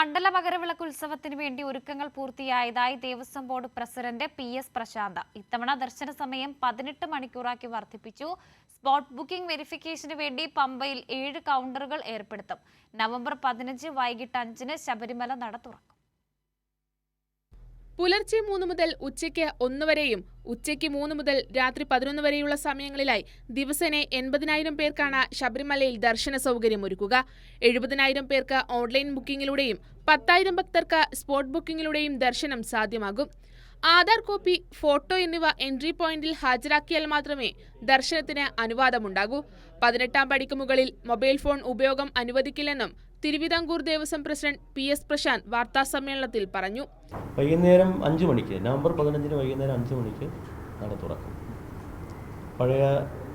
മണ്ഡല മകരവിളക്ക് ഉത്സവത്തിന് വേണ്ടി ഒരുക്കങ്ങൾ പൂർത്തിയായതായി Devaswom board president P S Prashanth. ഇത്തവണ ദർശന സമയം പതിനെട്ട് മണിക്കൂറാക്കി വർദ്ധിപ്പിച്ചു. സ്പോട്ട് ബുക്കിംഗ് വെരിഫിക്കേഷന് വേണ്ടി പമ്പയിൽ ഏഴ് കൗണ്ടറുകൾ ഏർപ്പെടുത്തും. നവംബർ പതിനഞ്ച് വൈകിട്ട് അഞ്ചിന് ശബരിമല നട തുറക്കും. പുലർച്ചെ മൂന്ന് മുതൽ ഉച്ചയ്ക്ക് ഒന്ന് വരെയും ഉച്ചയ്ക്ക് മൂന്ന് മുതൽ രാത്രി പതിനൊന്ന് വരെയുള്ള സമയങ്ങളിലായി ദിവസേന എൺപതിനായിരം പേർക്കാണ് ശബരിമലയിൽ ദർശന സൗകര്യം ഒരുക്കുക. എഴുപതിനായിരം പേർക്ക് ഓൺലൈൻ ബുക്കിംഗിലൂടെയും പത്തായിരം ഭക്തർക്ക് സ്പോട്ട് ബുക്കിംഗിലൂടെയും ദർശനം സാധ്യമാകും. ആധാർ കോപ്പി ഫോട്ടോ എന്നിവ എൻട്രി പോയിന്റിൽ ഹാജരാക്കിയാൽ മാത്രമേ ദർശനത്തിന് അനുവാദമുണ്ടാകൂ. പതിനെട്ടാം പടിക്ക് മുകളിൽ മൊബൈൽ ഫോൺ ഉപയോഗം അനുവദിക്കില്ലെന്നും Thiruvithamkoor Devaswom president P S Prashanth വാർത്താസമ്മേളനത്തിൽ പറഞ്ഞു. വൈകുന്നേരം അഞ്ച് മണിക്ക് നവംബർ പതിനഞ്ചിന് വൈകുന്നേരം അഞ്ച് മണിക്ക് നട തുറക്കും. പഴയ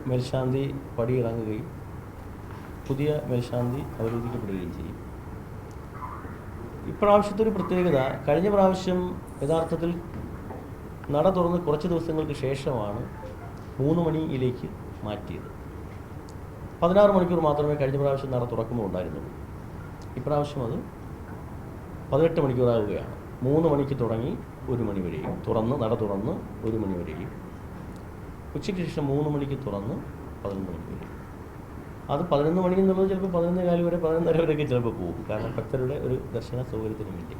മേൽശാന്തി പടിയിറങ്ങുകയും പുതിയ മേൽശാന്തി അവരോധിക്കപ്പെടുകയും ചെയ്യും. ഇപ്രാവശ്യത്തെ ഒരു പ്രത്യേകത കഴിഞ്ഞ പ്രാവശ്യം യഥാർത്ഥത്തിൽ നട തുറന്ന് കുറച്ച് ദിവസങ്ങൾക്ക് ശേഷമാണ് മൂന്ന് മണിയിലേക്ക് മാറ്റിയത്. പതിനാറ് മണിക്കൂർ മാത്രമേ കഴിഞ്ഞ പ്രാവശ്യം നട തുറക്കുമ്പോൾ ഉണ്ടായിരുന്നുള്ളൂ ഇപ്രാവശ്യം അത് പതിനെട്ട് മണിക്കൂറാവുകയാണ് മൂന്ന് മണിക്ക് തുടങ്ങി ഒരു മണി വരെയും. തുറന്ന് നട തുറന്ന് ഒരു മണി വരെയും. ഉച്ചയ്ക്ക് ശേഷം മൂന്ന് മണിക്ക് തുറന്ന് പതിനൊന്ന് മണിക്ക് വരെയും. അത് പതിനൊന്ന് മണി എന്നുള്ളത് ചിലപ്പോൾ പതിനൊന്ന് കാൽ വരെ പതിനൊന്നര വരെയൊക്കെ ചിലപ്പോൾ പോകും. കാരണം ഭക്തരുടെ ഒരു ദർശന സൗകര്യത്തിന് വേണ്ടി.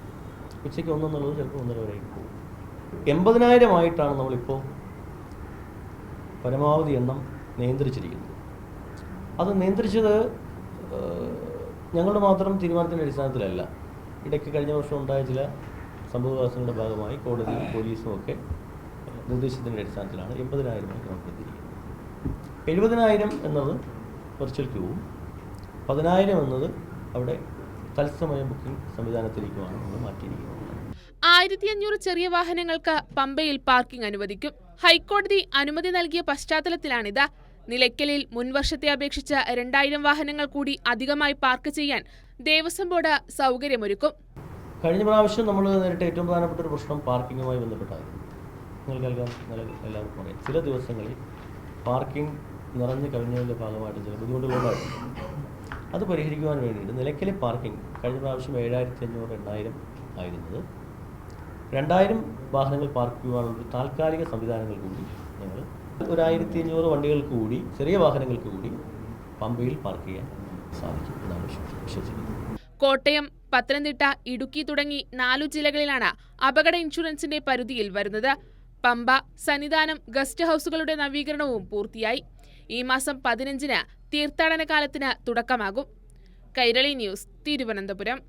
ഉച്ചയ്ക്ക് ഒന്നെന്നുള്ളത് ചിലപ്പോൾ ഒന്നര വരെ പോകും. എൺപതിനായിരം ആയിട്ടാണ് നമ്മളിപ്പോൾ പരമാവധി എണ്ണം നിയന്ത്രിച്ചിരിക്കുന്നത്. അത് നിയന്ത്രിച്ചത് ഞങ്ങളുടെ മാത്രം തീരുമാനത്തിന്റെ അടിസ്ഥാനത്തിലല്ല. ഇടയ്ക്ക് കഴിഞ്ഞ വർഷം ഉണ്ടായ ചില സംഭവവികാസങ്ങളുടെ ഭാഗമായി കോടതിയും പോലീസും ഒക്കെ നിർദ്ദേശത്തിന്റെ അടിസ്ഥാനത്തിലാണ് എൺപതിനായിരമായി ക്രമപ്പെടുത്തിയിരിക്കുന്നത് എഴുപതിനായിരം എന്നത് വെർച്വൽ ക്യൂവും പതിനായിരം എന്നത് അവിടെ തത്സമയ ബുക്കിംഗ് സംവിധാനത്തിലേക്കുമാണ് നമ്മൾ മാറ്റിയിരിക്കുന്നത്. ആയിരത്തി അഞ്ഞൂറ് ചെറിയ വാഹനങ്ങൾക്ക് പമ്പയിൽ പാർക്കിംഗ് അനുവദിക്കും. ഹൈക്കോടതി അനുമതി നൽകിയ പശ്ചാത്തലത്തിലാണിത്. നിലയ്ക്കലിൽ മുൻവർഷത്തെ അപേക്ഷിച്ച് രണ്ടായിരം വാഹനങ്ങൾ കൂടി അധികമായി പാർക്ക് ചെയ്യാൻ ദേവസ്വം ബോർഡ് സൗകര്യമൊരുക്കും. കഴിഞ്ഞ പ്രാവശ്യം നമ്മൾ നേരിട്ട ഏറ്റവും പ്രധാനപ്പെട്ട ഒരു പ്രശ്നം പാർക്കിങ്ങുമായി ബന്ധപ്പെട്ടായിരുന്നു. നിങ്ങൾക്ക് എല്ലാം നില- എല്ലാവർക്കും അറിയാം. ചില ദിവസങ്ങളിൽ പാർക്കിംഗ് നിറഞ്ഞു കഴിഞ്ഞതിന്റെ ഭാഗമായിട്ട് ചില ബുദ്ധിമുട്ടുകളുണ്ടായിട്ടുണ്ട്. അത് പരിഹരിക്കുവാൻ വേണ്ടിയിട്ട് നിലയ്ക്കലെ പാർക്കിംഗ് കഴിഞ്ഞ പ്രാവശ്യം ഏഴായിരത്തി അഞ്ഞൂറ് എണ്ണായിരം ആയിരുന്നത് രണ്ടായിരം വാഹനങ്ങൾ പാർക്ക് ചെയ്യുവാനുള്ള താൽക്കാലിക സംവിധാനങ്ങൾ കൂടി ഞങ്ങൾ ഒരു ആയിരത്തി അഞ്ഞൂറ് വണ്ടികൾക്ക് കൂടി ചെറിയ വാഹനങ്ങൾക്ക് കൂടി പമ്പയിൽ പാർക്ക് ചെയ്യാൻ സാധിക്കും എന്നാണ് വിശ്വസിക്കുന്നത്. കോട്ടയം പത്തനംതിട്ട ഇടുക്കി തുടങ്ങി നാലു ജില്ലകളിലാണ് അപകട ഇൻഷുറൻസിന്റെ പരിധിയിൽ വരുന്നത്. പമ്പ സന്നിധാനം ഗസ്റ്റ് ഹൗസുകളുടെ നവീകരണവും പൂർത്തിയായി. ഈ മാസം പതിനഞ്ചിന് തീർത്ഥാടന കാലത്തിന് തുടക്കമാകും. കൈരളി ന്യൂസ് തിരുവനന്തപുരം.